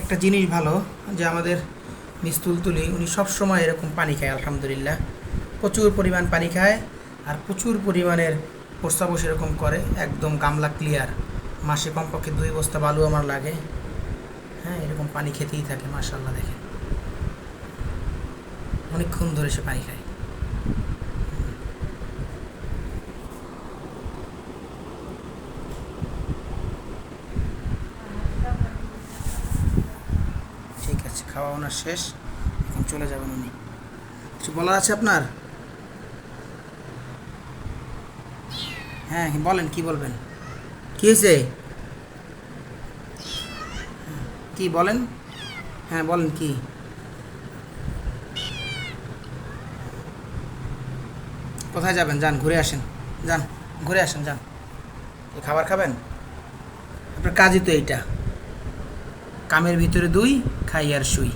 একটা জিনিস ভালো যে আমাদের মিস্তুল তুলি উনি সবসময় এরকম পানি খায়, আলহামদুলিল্লাহ। প্রচুর পরিমাণ পানি খায় আর প্রচুর পরিমাণের প্রস্তাবও সেরকম করে, একদম গামলা ক্লিয়ার মাসে কমপক্ষে দুই বস্তা বালু আমার লাগে। হ্যাঁ এরকম পানি খেতেই থাকে মার্শাল্লাহ দেখেন। অনেকক্ষণ ধরে সে পানি খায় ঠিক আছে খাওয়া ওনার শেষ, এখন চলে যাবেন উনি। কিছু বলার আছে আপনার? হ্যাঁ বলেন, কি বলবেন? কি হয়েছে? কি বলেন? হ্যাঁ বলেন, কি? কোথায় যাবেন? যান, ঘুরে আসেন। যান, ঘুরে আসেন, যান। খাবার খাবেন? আপনার কাজই তো এইটা। কামের ভিতরে দুই খাই আর শুই।